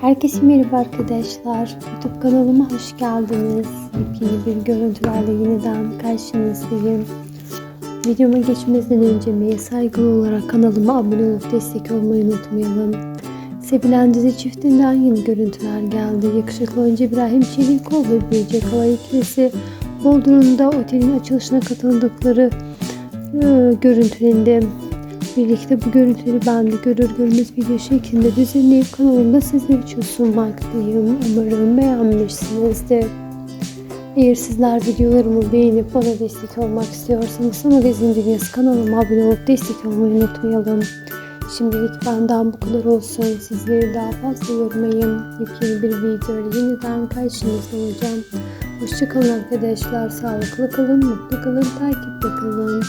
Herkese merhaba arkadaşlar. YouTube kanalıma hoş geldiniz. Yepyeni bir görüntülerle yeniden karşınızdayım. Videoma geçmeden önce Meye saygılı olarak kanalıma abone olup destek olmayı unutmayalım. Sevilen dizi çiftinden yeni görüntüler geldi. Yakışıklı oyuncu İbrahim Çelikoğlu ve Birce Kava ikilisi Bodrum'da otelin açılışına katıldıkları e, görüntülendi. Birlikte bu görüntüleri ben de görür görmez video şeklinde düzenleyip kanalımda sizler için sunmaktayım. Umarım beğenmişsinizdir. Eğer sizler videolarımı beğenip bana destek olmak istiyorsanız Magazin Dünyası kanalıma abone olup destek olmayı unutmayalım. Şimdilik benden bu kadar olsun. Sizleri daha fazla yormayın. Yepyeni bir videoyla yeniden karşınızda olacağım. Hoşçakalın arkadaşlar. Sağlıklı kalın, mutlu kalın, takipte kalın.